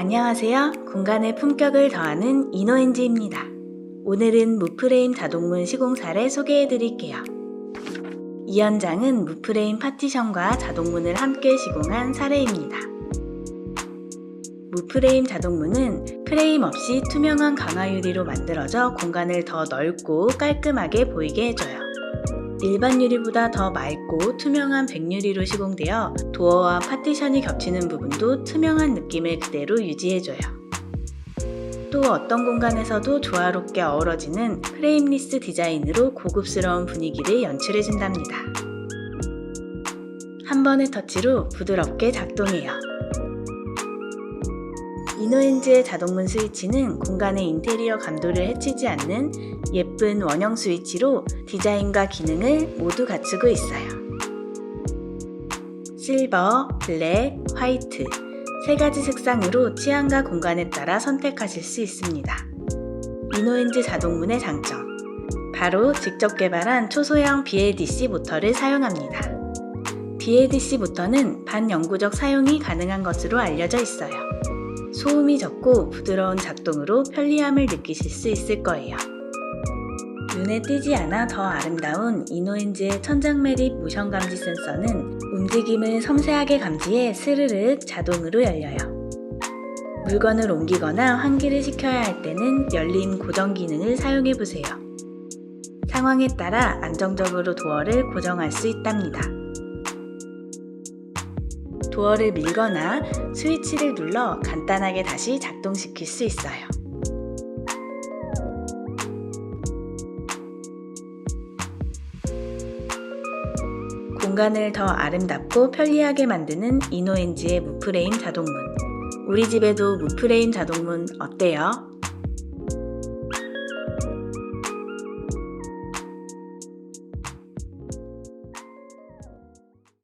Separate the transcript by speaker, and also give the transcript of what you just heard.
Speaker 1: 안녕하세요. 공간의 품격을 더하는 이노엔지입니다. 오늘은 무프레임 자동문 시공사를 소개해 드릴게요. 이 현장은 무프레임 파티션과 자동문을 함께 시공한 사례입니다. 무프레임 자동문은 프레임 없이 투명한 강화 유리로 만들어져 공간을 더 넓고 깔끔하게 보이게 해줘요. 일반 유리보다 더 맑고 투명한 백유리로 시공되어 도어와 파티션이 겹치는 부분도 투명한 느낌을 그대로 유지해줘요. 또 어떤 공간에서도 조화롭게 어우러지는 프레임리스 디자인으로 고급스러운 분위기를 연출해준답니다. 한 번의 터치로 부드럽게 작동해요. 이노엔즈의 자동문 스위치는 공간의 인테리어 감도를 해치지 않는 예쁜 원형 스위치로 디자인과 기능을 모두 갖추고 있어요. 실버, 블랙, 화이트 세 가지 색상으로 취향과 공간에 따라 선택하실 수 있습니다. 이노엔즈 자동문의 장점 바로 직접 개발한 초소형 BLDC 모터를 사용합니다. BLDC 모터는 반영구적 사용이 가능한 것으로 알려져 있어요. 소음이 적고 부드러운 작동으로 편리함을 느끼실 수 있을 거예요. 눈에 띄지 않아 더 아름다운 이노엔즈의 천장 매립 모션 감지 센서는 움직임을 섬세하게 감지해 스르륵 자동으로 열려요. 물건을 옮기거나 환기를 시켜야 할 때는 열림 고정 기능을 사용해 보세요. 상황에 따라 안정적으로 도어를 고정할 수 있답니다. 도어를 밀거나 스위치를 눌러 간단하게 다시 작동시킬 수 있어요. 공간을 더 아름답고 편리하게 만드는 이노엔지의 무프레임 자동문. 우리 집에도 무프레임 자동문 어때요?